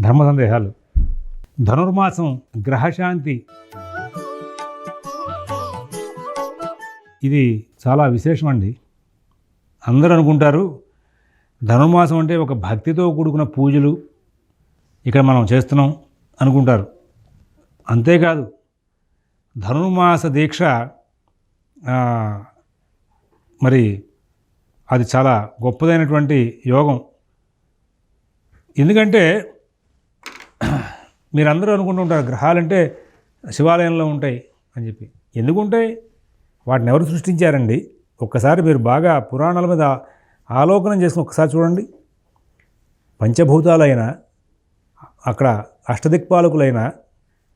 ధర్మ సందేహాలు ధనుర్మాసం గ్రహశాంతి. ఇది చాలా విశేషం అండి. అందరూ అనుకుంటారు ధనుర్మాసం అంటే ఒక భక్తితో కూడుకున్న పూజలు ఇక్కడ మనం చేస్తున్నాం అనుకుంటారు. అంతేకాదు ధనుర్మాస దీక్ష మరి అది చాలా గొప్పదైనటువంటి యోగం. ఎందుకంటే మీరు అందరూ అనుకుంటుంటారు గ్రహాలంటే శివాలయంలో ఉంటాయి అని చెప్పి. ఎందుకు ఉంటాయి వాటిని ఎవరు సృష్టించారండి? ఒక్కసారి మీరు బాగా పురాణాల మీద ఆలోకనం చేసుకుని ఒకసారి చూడండి. పంచభూతాలైన అక్కడ అష్టదిక్పాలకులైన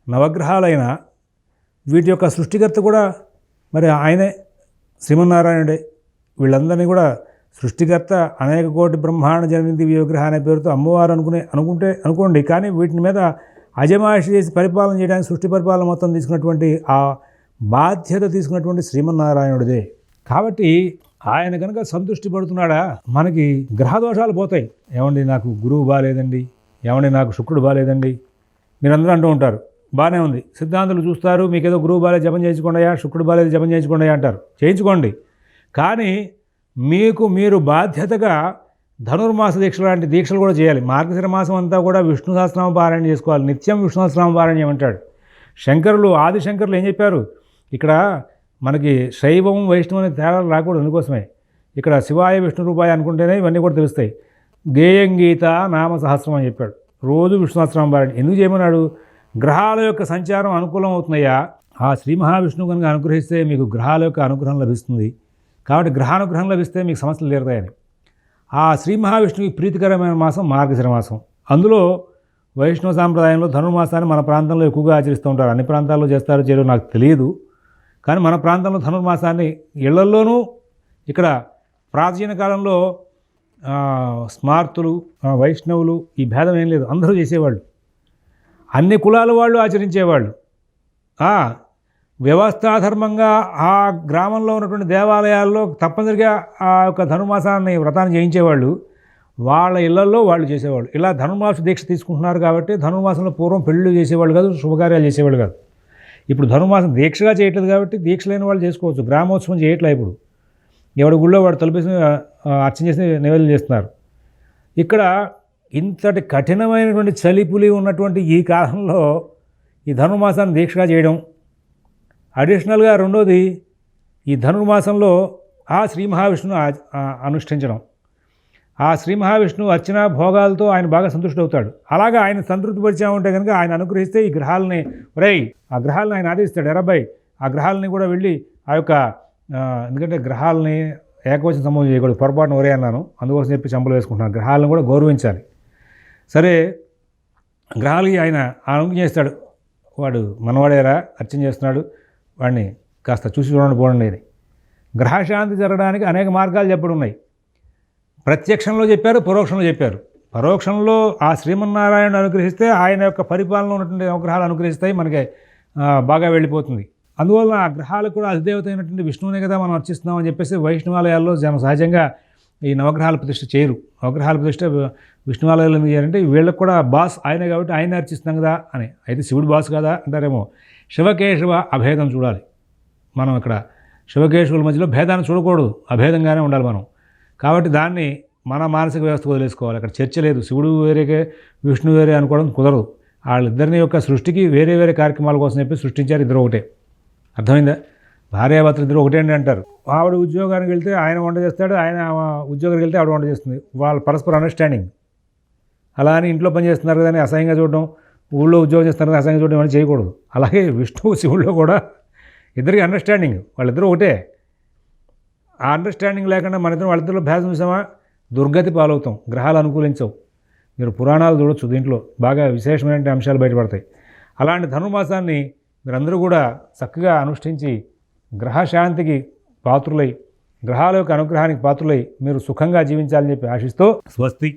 నవగ్రహాలైన వీటి యొక్క సృష్టికర్త కూడా మరి ఆయనే శ్రీమన్నారాయణుడే. వీళ్ళందరినీ కూడా సృష్టికర్త అనేక కోటి బ్రహ్మాండ జననిధి విగ్రహ అనే పేరుతో అమ్మవారు అనుకునే అనుకుంటే అనుకోండి. కానీ వీటి మీద అజమాయిషి చేసి పరిపాలన చేయడానికి సృష్టి పరిపాలన మొత్తం తీసుకున్నటువంటి ఆ బాధ్యత తీసుకున్నటువంటి శ్రీమన్నారాయణుడిదే. కాబట్టి ఆయన కనుక సంతృష్టి పడుతున్నాడా? మనకి గ్రహదోషాలు పోతాయి. ఏమండి నాకు గురువు బాగాలేదండి ఏమండి నాకు శుక్రుడు బాగాలేదండి మీరందరూ అంటూ ఉంటారు. బాగానే ఉంది. సిద్ధాంతులు చూస్తారు మీకు ఏదో గురువు బాలే జపం చేయించుకోండియా శుక్రుడు బాలేదు జపం చేయించుకోండియా అంటారు. చేయించుకోండి. కానీ మీకు మీరు బాధ్యతగా ధనుర్మాస దీక్షలు లాంటి దీక్షలు కూడా చేయాలి. మార్గశిర మాసం అంతా కూడా విష్ణు సహస్రనామ పారాయణ చేసుకోవాలి. నిత్యం విష్ణు సహస్రనామ పారాయణ చేయమంటాడు శంకరులు ఆది శంకరులు ఏం చెప్పారు? ఇక్కడ మనకి శైవం వైష్ణవం అనే తేడాలు రాకూడదు అందుకోసమే. ఇక్కడ శివాయ విష్ణు రూపాయ అనుకుంటేనే ఇవన్నీ కూడా తెలుస్తాయి. గేయం గీత నామ సహస్రం అని చెప్పాడు. రోజు విష్ణు సహస్రనామ పారాయణ. ఎందుకు చేయమన్నాడు? గ్రహాల యొక్క సంచారం అనుకూలం అవుతున్నాయా ఆ శ్రీ మహావిష్ణువు కనుక అనుగ్రహిస్తే మీకు గ్రహాల యొక్క అనుగ్రహం లభిస్తుంది. కాబట్టి గ్రహానుగ్రహం లభిస్తే మీకు సమస్యలు తీరుతాయని. ఆ శ్రీ మహావిష్ణువుకి ప్రీతికరమైన మాసం మార్గశిర మాసం. అందులో వైష్ణవ సాంప్రదాయంలో ధనుర్మాసాన్ని మన ప్రాంతంలో ఎక్కువగా ఆచరిస్తూ ఉంటారు. అన్ని ప్రాంతాల్లో చేస్తారో చేయడం నాకు తెలియదు. కానీ మన ప్రాంతంలో ధనుర్మాసాన్ని ఇళ్ళల్లోనూ ఇక్కడ ప్రాచీన కాలంలో స్మార్తులు వైష్ణవులు ఈ భేదం ఏం లేదు. అందరూ చేసేవాళ్ళు. అన్ని కులాల వాళ్ళు ఆచరించేవాళ్ళు. వ్యవస్థాధర్మంగా ఆ గ్రామంలో ఉన్నటువంటి దేవాలయాల్లో తప్పనిసరిగా ఆ యొక్క ధనుమాసాన్ని వ్రతాన్ని చేయించేవాళ్ళు వాళ్ళ ఇళ్ళలో వాళ్ళు చేసేవాళ్ళు. ఇలా ధనుర్మాస దీక్ష తీసుకుంటున్నారు కాబట్టి ధనుర్మాసంలో పూర్వం పెళ్ళిళ్ళు చేసేవాళ్ళు కాదు శుభకార్యాలు చేసేవాళ్ళు కాదు. ఇప్పుడు ధనుర్మాసం దీక్షగా చేయట్లేదు కాబట్టి దీక్ష లేని వాళ్ళు చేసుకోవచ్చు. గ్రామోత్సవం చేయట్లే ఇప్పుడు. ఎవడి గుళ్ళో వాడు తలపేసి అర్చన చేసి నివేదన చేస్తున్నారు. ఇక్కడ ఇంతటి కఠినమైనటువంటి చలిపులి ఉన్నటువంటి ఈ కాలంలో ఈ ధనుర్మాసాన్ని దీక్షగా చేయడం అడిషనల్గా రెండోది ఈ ధనుర్మాసంలో ఆ శ్రీ మహావిష్ణును ఆ అనుష్ఠించడం. ఆ శ్రీ మహావిష్ణువు అర్చన భోగాలతో ఆయన బాగా సంతృష్టి అవుతాడు అలాగా ఆయన సంతృప్తి పరిచామంటే కనుక ఆయన అనుగ్రహిస్తే ఈ గ్రహాలని ఒరేయ్ ఆ గ్రహాలను ఆయన ఆదేశిస్తాడు. ఎరబ్బాయి ఆ గ్రహాలని కూడా వెళ్ళి ఆ యొక్క ఎందుకంటే గ్రహాలని ఏకవచన సంబంధం చేయకూడదు పొరపాటున ఒరే అన్నాను. అందుకోసం చెప్పి చంపలు వేసుకుంటున్నాను. గ్రహాలను కూడా గౌరవించాలి. సరే గ్రహాలకి ఆయన అనుజ్ఞ చేస్తాడు. వాడు మనవాడేరా అర్చన చేస్తున్నాడు. వాడిని కాస్త చూసి చూడండి పోండి అని. గ్రహశాంతి జరగడానికి అనేక మార్గాలు చెప్పడం ఉన్నాయి ప్రత్యక్షంలో చెప్పారు పరోక్షంలో చెప్పారు. పరోక్షంలో ఆ శ్రీమన్నారాయణ అనుగ్రహిస్తే ఆయన యొక్క పరిపాలన ఉన్నటువంటి అనుగ్రహాలు అనుగ్రహిస్తాయి మనకి బాగా వెళ్ళిపోతుంది. అందువల్ల ఆ గ్రహాలకు కూడా అధిదేవత అయినటువంటి విష్ణువునే కదా మనం అర్చిస్తున్నామని చెప్పేసి వైష్ణవాలయాల్లో జన సహజంగా ఈ నవగ్రహాల ప్రతిష్ఠ చేయరు. నవగ్రహాల ప్రతిష్ఠ విష్ణువాలయాలు ఎందుకు చేయారంటే వీళ్ళకి కూడా బాస్ ఆయనే కాబట్టి ఆయన అర్చిస్తున్నాం కదా అని. అయితే శివుడు బాస్ కదా అంటారేమో. శివకేశవ అభేదం చూడాలి. మనం ఇక్కడ శివకేశవుల మధ్యలో భేదాన్ని చూడకూడదు. అభేదంగానే ఉండాలి మనం. కాబట్టి దాన్ని మన మానసిక వ్యవస్థ వదిలేసుకోవాలి. అక్కడ చర్చ లేదు. శివుడు వేరేకే విష్ణు వేరే అనుకోవడం కుదరదు. వాళ్ళిద్దరిని యొక్క సృష్టికి వేరే వేరే కార్యక్రమాల కోసం చెప్పి సృష్టించారు ఇద్దరు ఒకటే. అర్థమైందా? భార్యాభర్తలు ఇద్దరు ఒకటే అండి అంటారు. ఆవిడ ఉద్యోగానికి వెళ్తే ఆయన వంట చేస్తాడు ఆయన ఉద్యోగానికి వెళ్తే ఆవిడ వంట చేస్తుంది. వాళ్ళ పరస్పర అండర్స్టాండింగ్ అలా అని ఇంట్లో పని చేస్తున్నారు కానీ అసహ్యంగా చూడడం ఊళ్ళో ఉద్యోగం చేస్తారని కానీ చూడడం ఇవన్నీ చేయకూడదు. అలాగే విష్ణువు శివుల్లో కూడా ఇద్దరికి అండర్స్టాండింగ్ వాళ్ళిద్దరూ ఒకటే. ఆ అండర్స్టాండింగ్ లేకుండా మన ఇద్దరు వాళ్ళిద్దరిలో భేదం చూసామా? దుర్గతి పాలవుతాం గ్రహాలు అనుకూలించవు. మీరు పురాణాలు చూడొచ్చు దీంట్లో బాగా విశేషమైన అంశాలు బయటపడతాయి. అలాంటి ధనుర్మాసాన్ని మీరందరూ కూడా చక్కగా అనుష్ఠించి గ్రహశాంతికి పాత్రులై గ్రహాల యొక్క అనుగ్రహానికి పాత్రులై మీరు సుఖంగా జీవించాలని చెప్పి ఆశిస్తూ స్వస్తి.